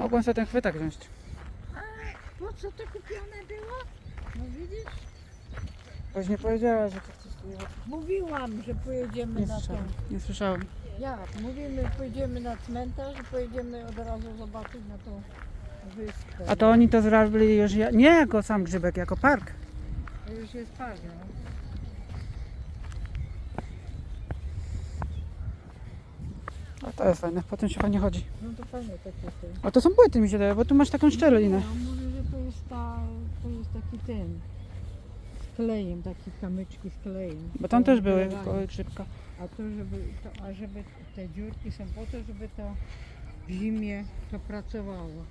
Mogłem sobie ten chwytak wziąć. Po co to kupione było? No widzisz? Później powiedziała, że to chcesz tu Mówiłam, że pojedziemy Nie na to. słyszałem. Nie słyszałem. Jak? Mówimy, pojedziemy na cmentarz i pojedziemy od razu zobaczyć na tą wyspę. A to oni to zrobili już ja- nie jako sam grzybek, jako park. To już jest park, no. To jest fajne, potem się fajnie chodzi. No to fajnie takie te. A to są płyty mi się daje, bo tu masz taką szczelinę. No, mówię, że to jest ta, to jest taki ten. Z klejem, takie kamyczki z klejem. Bo tam też były koło grzybka. A to, żeby, to, a żeby te dziurki są po to, żeby to w zimie to pracowało.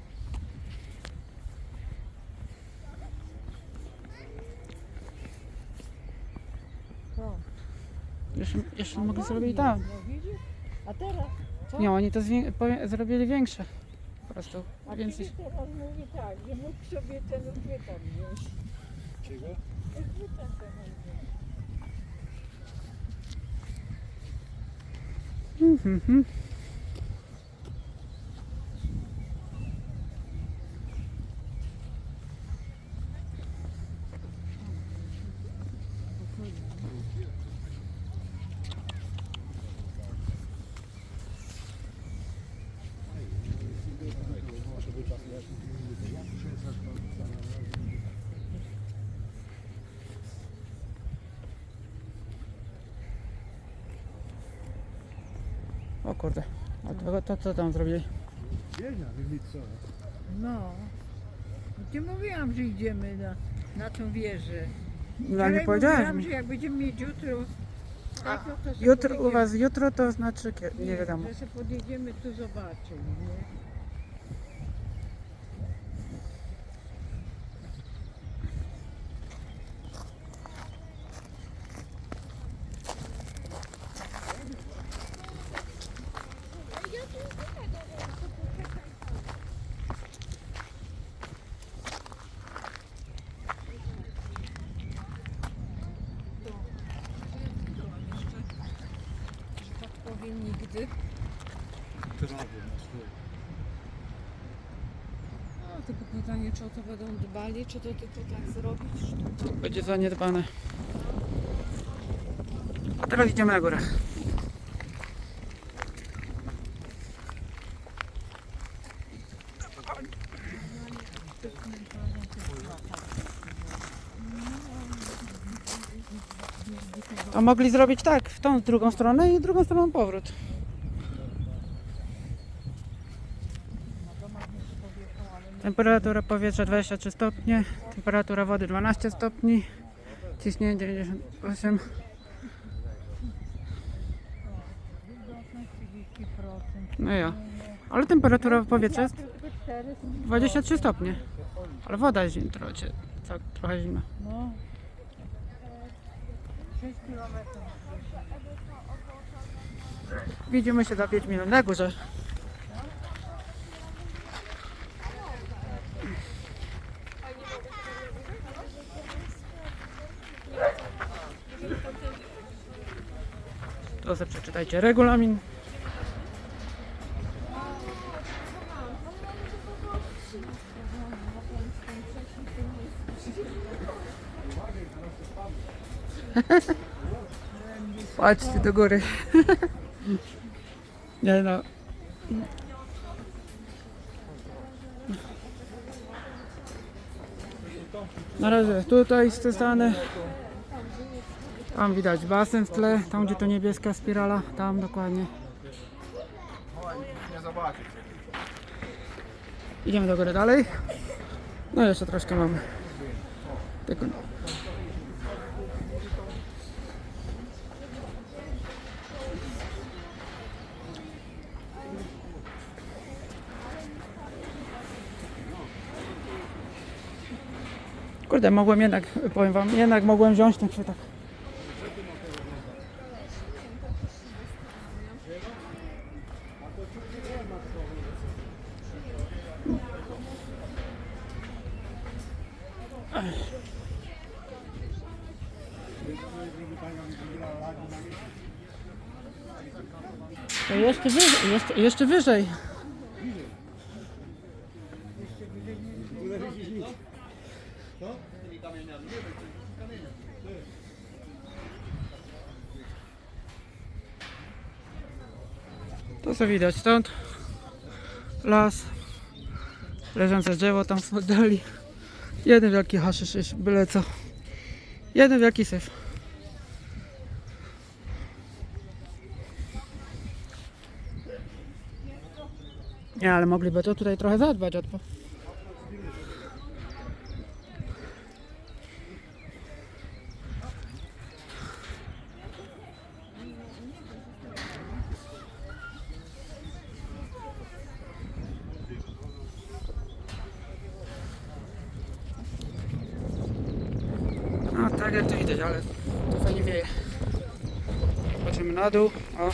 To. Jeszcze, jeszcze A ładnie, zrobić tam. No widzisz? A teraz co? Nie, oni to zwię- powie- zrobili większe. Po prostu. A Więcej. Filip teraz mówi tak, że mógł sobie ten uchwytem wziąć. Czego? Uchwytem ten wziąć. Mhm, mhm. O kurde. A to, to co tam zrobili? Że co. No. Ci mówiłam, że idziemy na, na tą wieżę. No Ale nie powiedziałeś mówiłam, mi. że jak będziemy mieć jutro... tak, no to sobie Jutro u podjedziemy. was, jutro to znaczy kie- nie wiadomo. Że sobie podjedziemy tu zobaczyć, nie? Powiem nigdy. Trawy na. No, tylko pytanie, czy o to będą dbali, czy to tylko tak zrobić? Będzie zaniedbane. A teraz idziemy na górę. To mogli zrobić tak, w tą drugą stronę i drugą stroną powrót. Temperatura powietrza 23 stopnie, temperatura wody 12 stopni, ciśnienie 98. Wilgotność 30%. No ja. Ale temperatura powietrza jest Tylko 4 23 stopnie. Ale woda jest trochę, trochę zimna. No. 6 kilometrów. Widzimy się za 5 minut na górze. To sobie przeczytajcie regulamin. Patrzcie do góry. Nie no. Na razie tutaj stanę. Tam widać basen w tle, tam gdzie to niebieska spirala, tam dokładnie. Idziemy do góry dalej. No jeszcze troszkę mamy. Tylko Kurde, mogłem jednak, powiem wam, jednak mogłem wziąć ten chwytak. To jeszcze wyżej, jeszcze, jeszcze wyżej. Co widać stąd. Las. Leżące drzewo tam w oddali. Jeden wielki haszysz, byle co. Jeden wielki syf. Nie, ale mogliby to tutaj trochę zadbać o to. No tak jak to widać, ale to fajnie wieje. Patrzymy dół. O.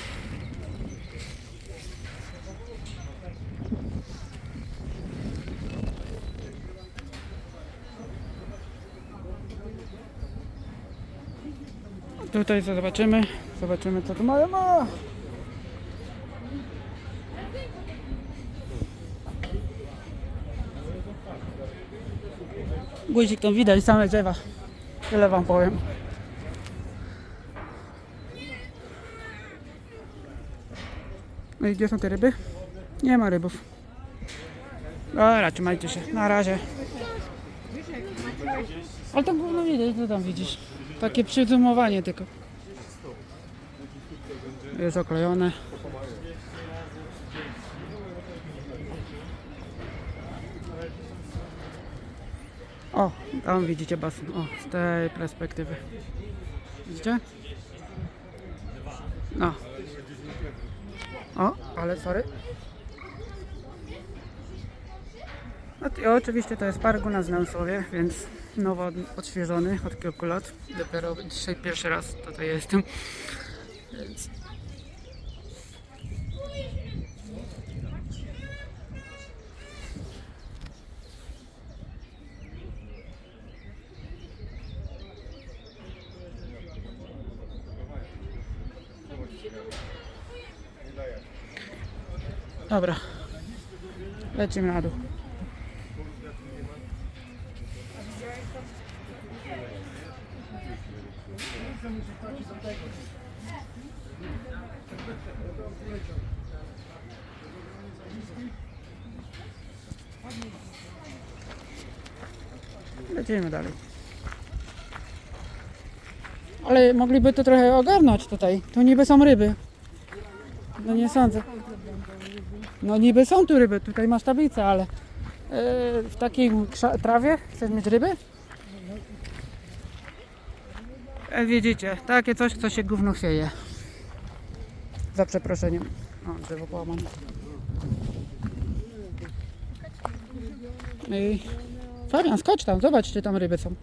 Tutaj co zobaczymy? Zobaczymy co tu mają. O! Guzik tam widać, same drzewa. Tyle wam powiem. No i gdzie są te ryby? Nie ma rybów. Dobra, trzymajcie się. Na razie. Ale tam gówno widać, co tam widzisz? Takie przyzumowanie tylko. Jest oklejone. O, tam widzicie basen. O, z tej perspektywy. Widzicie? No. O, ale sorry. No i oczywiście to jest park u nas na Namsłowie, więc nowo odświeżony od kilku lat. Dopiero dzisiaj pierwszy raz tutaj jestem. Więc Dobra. Lecimy na dół. Lecimy dalej. Ale mogliby to trochę ogarnąć tutaj. Tu niby są ryby. No nie sądzę. No niby są tu ryby, tutaj masz tablicę, ale e, w takiej trawie chcesz mieć ryby? E, widzicie, takie coś, co się gówno chwieje. Za przeproszeniem. O, drzewo połamane. Fabian, skocz tam, zobacz, czy tam ryby są.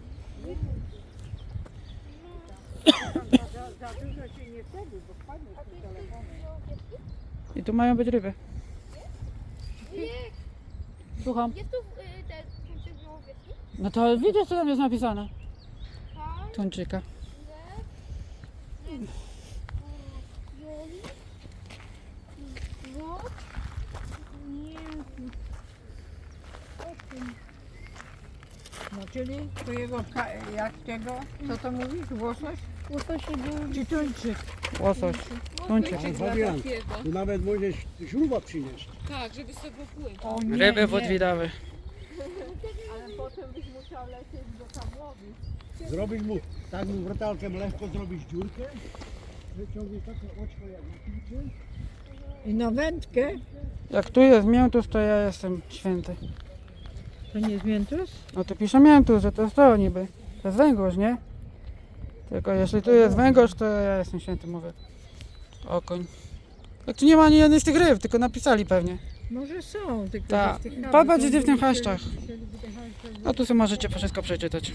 I tu mają być ryby. Słucham. Jest tu y, te łowiecki? No to widzisz, co tam jest napisane. Tak, Tuńczyka. No czyli twojego, ka- jak tego, co to mówisz, łosoś? Czy tuńczyk? Łosoś. Tuńczyk. Takiego. tu nawet możesz śruba przynieść. Tak, żeby sobie nie, Ryby wodwidawy. Ale potem byś musiał lecieć do Pawłowi. Zrobić mu, tak mu wrotalkiem lekko zrobić dziurkę. Wyciągniesz takie oczko jak na piłce. I na wędkę? Jak tu jest miętus, to ja jestem święty. To nie jest miętus? No to pisze miętus, że to jest to niby. To jest węgorz, nie? Tylko jeśli tu jest węgorz, to ja jestem święty, mówię. Okoń. Jak tu nie ma ani jednej z tych ryb, tylko napisali pewnie. Może są, tylko Tak. w tych habitach gdzie w tym haszczach. No tu sobie możecie wszystko przeczytać.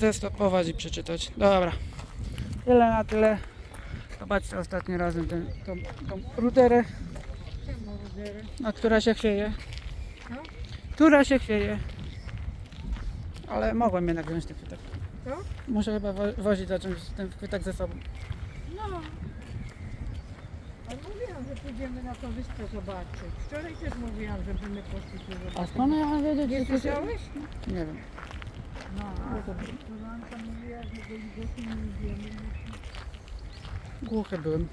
Zestopować i przeczytać. Dobra. Tyle na tyle. Zobaczcie ostatni razem tę, tą, tą ruderę, na która się chwieje. Która się chwieje. Ale mogłem jednak wziąć ten chwytak. Co? Muszę chyba wo- wozić zacząć ten chwytak ze sobą. No. Ale mówiłam, że pójdziemy na tą wyspę zobaczyć. Wczoraj też mówiłam, żebyśmy poszli tu A zobaczyć. skąd ja mam wiedzieć, Nie że to- słyszałeś? Nie wiem. No, a koleżanka mówiła, że do widoku nie idziemy. Głuchy byłem.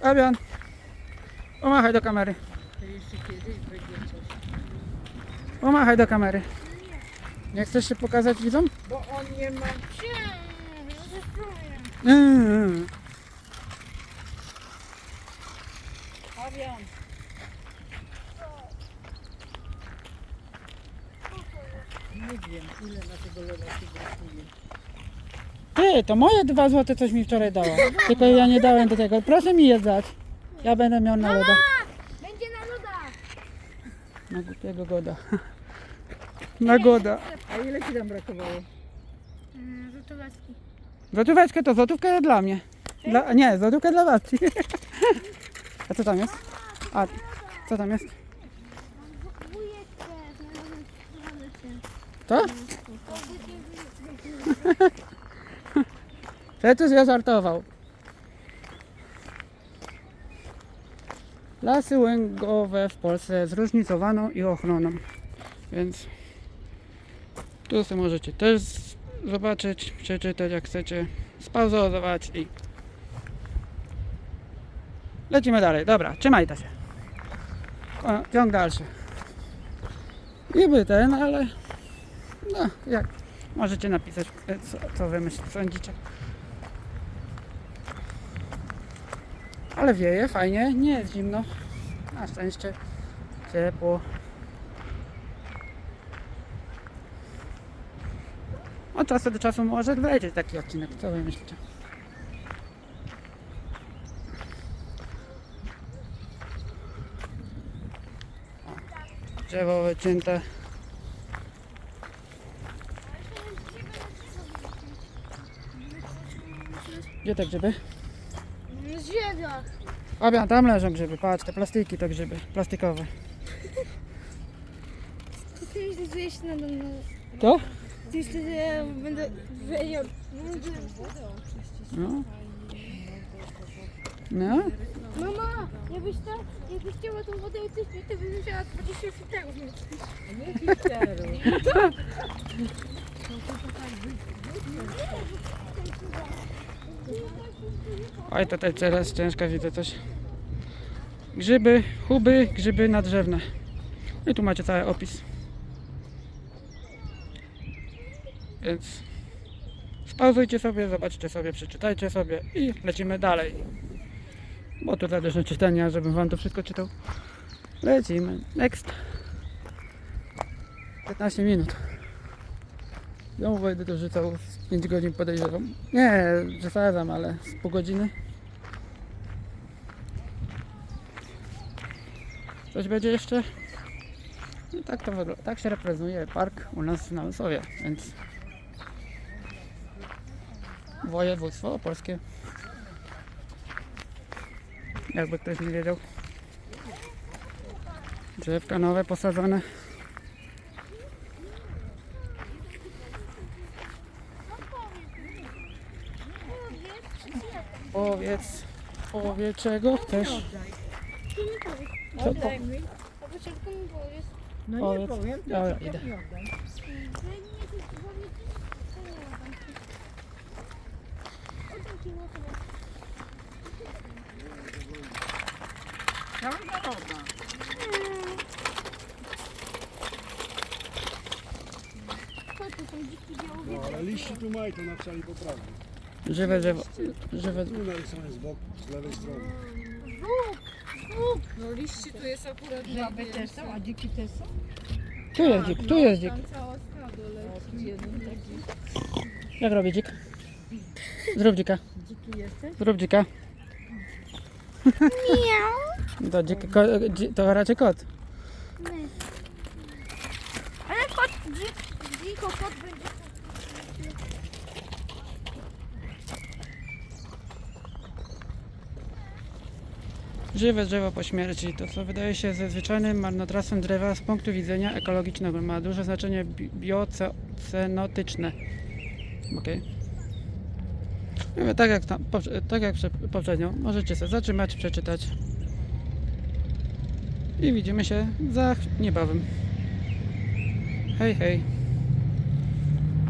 Fabian, pomachaj do kamery. To jeszcze kiedyś będzie coś. Pomachaj do kamery. Nie chcesz się pokazać widzom? Bo on nie ma... Mm. Fabian. Nie wiem, ile na tego lewa ci brakuje. Ty, to moje dwa złote coś mi wczoraj dała. Tylko ja nie dałem do tego. Proszę mi je dać. Ja będę miał na loda. Będzie na lodach. Na głupiego goda. Na goda. A ile ci tam brakowało? Mm, Rzutowacki. Złotóweczkę to złotówka dla mnie. Dla, nie, złotówka dla babci. A co tam jest? A, co tam jest? Wujek też, znalazłem się. To? Przecież ja żartował. Lasy łęgowe w Polsce zróżnicowaną i ochroną. Więc tu sobie możecie też zobaczyć, przeczytać jak chcecie, spauzować i lecimy dalej. Dobra, trzymajcie się. O, ciąg dalszy. Niby ten, ale no, jak możecie napisać, e, co, co wy myślicie, sądzicie. Ale wieje, fajnie, nie jest zimno. Na szczęście ciepło. Od czasu do czasu może wlecieć taki odcinek, co wy myślicie? Drzewo wycięte. Gdzie te grzyby? Zwiedzach. Fabian, tam leżą grzyby, patrz, te plastiki to grzyby, plastikowe. Ty myślisz, że na. To? Ty myślisz, że ja będę wiedział. No. No? Mama, jakbyś to, jakbyś chciała tą wodę uczyć, to bym musiała 20 filtrów mieć. Nie filteru. Oj, tutaj teraz ciężko widzę coś. Grzyby, chuby, grzyby nadrzewne. I tu macie cały opis. Więc spauzujcie sobie, zobaczcie sobie, przeczytajcie sobie i lecimy dalej. Bo tu za dużo czytania, żebym wam to wszystko czytał. Lecimy. Next. 15 minut. Ja będę to rzucał z 5 godzin podejrzewam. Nie, przesadzam, ale z pół godziny. Coś będzie jeszcze? No tak to wygląda. Tak się reprezentuje park u nas na Losowie, więc województwo opolskie. Jakby ktoś nie wiedział. Drzewka nowe posadzone. Powiedz, powiedz czego chcesz. Ty mi powiedz. Co po... Oddaj mi. Na początku mi powiedz. No nie Powiedz. powiem, Dobra, tylko idę. mi oddaj. Że nie chcesz powiedz, to nie oddam ci. Oddam ci na tyle. Cała zaroba. Chodź, to są dziki No, białowiece. ale liści tu mają, to napisali poprawnie. Żywe drzewo. Żywe Tu narysowane z boku, z lewej strony. Bóg, Bóg. No liści tu jest akurat Żaby też są, a dziki też są? Tu jest dzik, tu jest dzik. Tam cała stado leci. Jeden taki. Jak robi dzik? Zrób dzika. Dziki jesteś? Zrób dzika. Miau. To, dzik, ko, dzi, to raczej kot. Nie. Ale kot, dzik, dziko kot będzie. Żywe drzewo po śmierci to co wydaje się ze zwyczajnym marnotrawstwem drzewa z punktu widzenia ekologicznego. Ma duże znaczenie bi- biocenotyczne. Okej. Okay. Tak jak, tam, tak jak prze- poprzednio, możecie sobie zatrzymać, przeczytać. I widzimy się za niebawem. Hej, hej.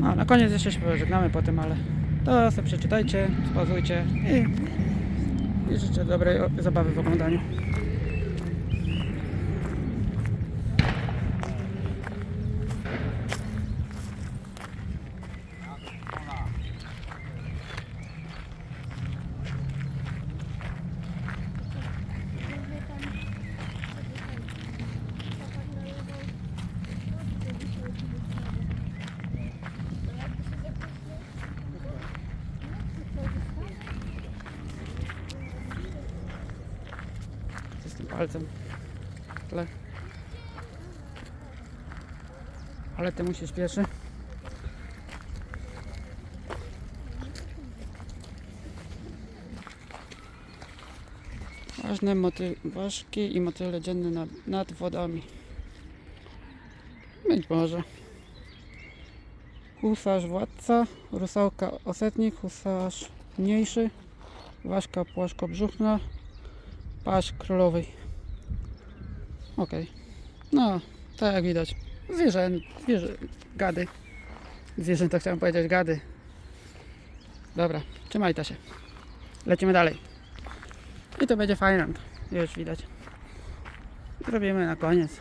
No, na koniec jeszcze się pożegnamy potem, ale to sobie przeczytajcie, spauzujcie i I życzę dobrej zabawy w oglądaniu. Z tym palcem. Ale... Ale temu się śpieszy. Ważne moty... ważki i motyle dzienne nad, nad wodami. Być może. Husarz władca, rusałka osetnik, husarz mniejszy, ważka płaszkobrzuchna, paść królowej. Okej. No, tak jak widać. Zwierzę, zwierzę, gady. Zwierzęta chciałem powiedzieć, gady. Dobra, trzymaj się. Lecimy dalej. I to będzie fajne. Już widać. Zrobimy na koniec.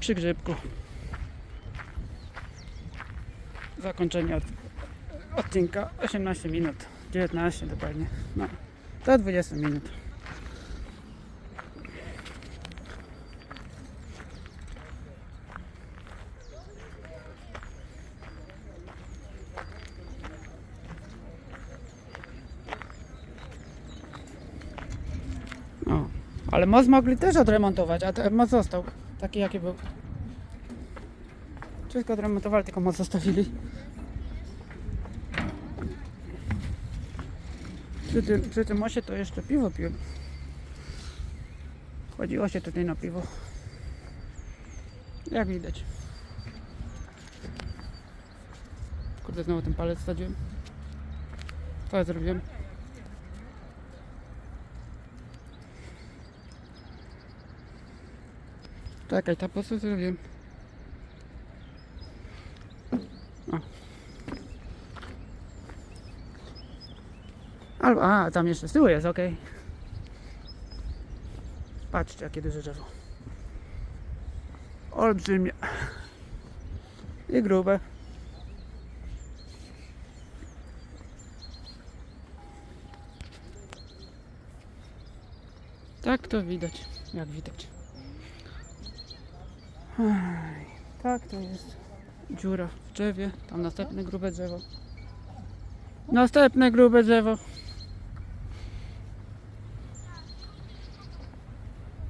Przy grzybku. Zakończenie od, odcinka 18 minut. 19 dokładnie. No, do 20 minut. O, ale most mogli też odremontować, a ten most został taki jaki był. Wszystko odremontowali, tylko most zostawili. Przy tym, przy tym moście to jeszcze piwo piłem. Chodziło się tutaj na piwo. Jak widać. Kurde, znowu ten palec wsadziłem. Co ja zrobiłem? Czekaj, ta po prostu zrobiłem. O. Albo, a, tam jeszcze z tyłu jest, okej. Patrzcie, jakie duże drzewo. Olbrzymie. I grube. Tak to widać, jak widać. Ej, tak to jest. Dziura w drzewie, tam następne grube drzewo. Następne grube drzewo.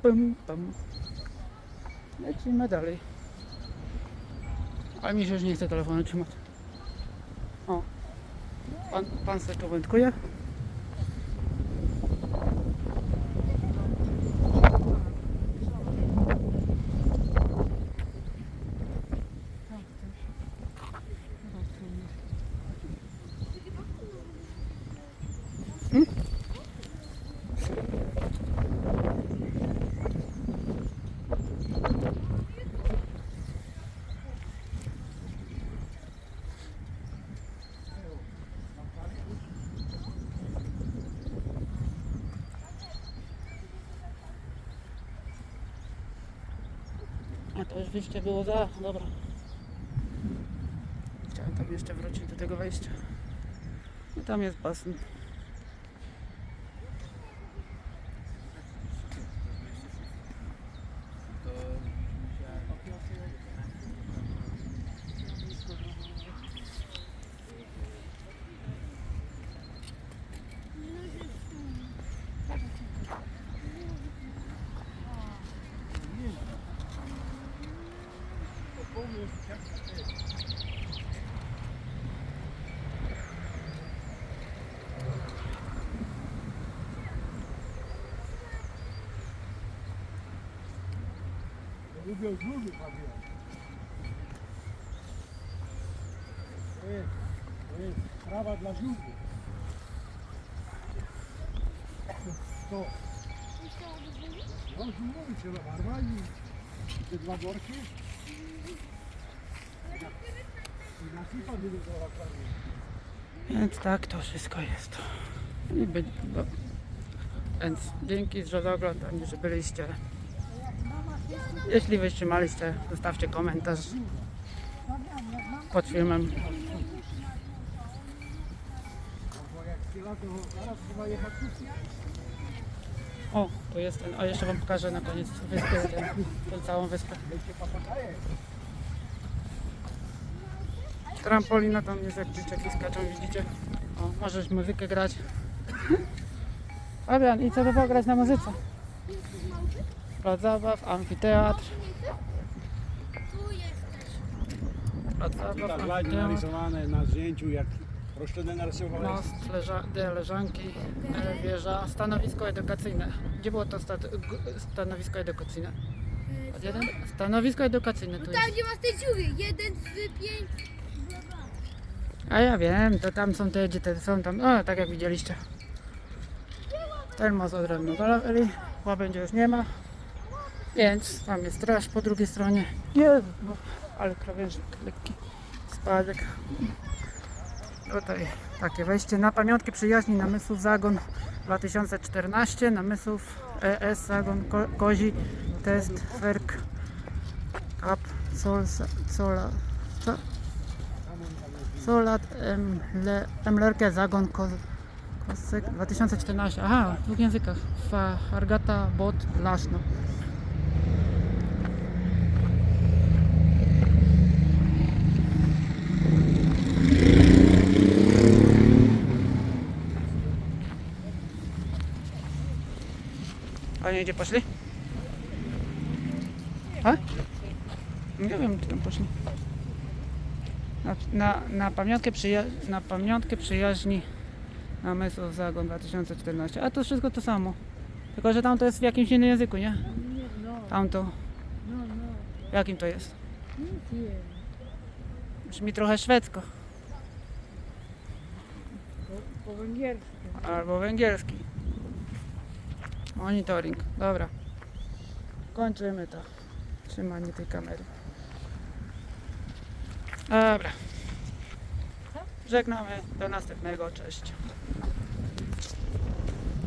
Pum, pum. Lecimy dalej. Ale mi się już nie chce telefonu trzymać. O. Pan, pan se tu wędkuje. Wyjście było za, dobra. Chciałem tam jeszcze wrócić do tego wejścia. I tam jest basen. Lubią żółwy prawie. To jest, to jest sprawa dla żółwów. To, no żółwowi trzeba barwa i Więc tak to wszystko jest. I by, bo, więc dzięki za oglądanie, że byliście. Jeśli wytrzymaliście, zostawcie komentarz pod filmem. O, tu jest ten, a jeszcze wam pokażę na koniec wyspy, ten, tą całą wyspę. Trampolina tam jest, jak dzieciaki skaczą, widzicie? O, możesz muzykę grać. Fabian, i co było grać na muzyce? Plac zabaw, amfiteatr. Tu jesteś. Plac zabaw, Tak ładnie amfiteatr. narysowane na zdjęciu, jak rośliny narysowałeś. Most, leża, de, leżanki, e, wieża, stanowisko edukacyjne. Gdzie było to stat, g- stanowisko edukacyjne? Od jeden? Stanowisko edukacyjne tu Tam jest. gdzie masz te dziury. Jeden, trzy, pięć. A ja wiem, to tam są te, gdzie te są tam, o tak jak widzieliście. Ten most odrębny galerii, łabędzie już nie ma. Więc tam jest straż po drugiej stronie. Jezu, no, ale krawężnik lekki spadek. Tutaj takie wejście na pamiątki przyjaźni namysłów Zagon 2014, namysłów ES Zagon Ko Kozi Test Werk Sol Sola? Solat Emle, Emlerke Zagon Ko Kosek 2014. Aha, w dwóch językach. Fargata Bot Laszno. A nie gdzie poszli? A? Nie wiem, gdzie tam poszli. Na, na, na, pamiątkę przyja- na pamiątkę przyjaźni namysłów Zagon 2014. A to wszystko to samo. Tylko, że tam to jest w jakimś innym języku, nie? Nie, no, Tamto. no, no. W jakim to jest? Brzmi trochę szwedzko. Po węgiersku. Albo węgierski. Monitoring. Dobra. Kończymy to. Trzymanie tej kamery. Dobra. Żegnamy. Do następnego. Cześć.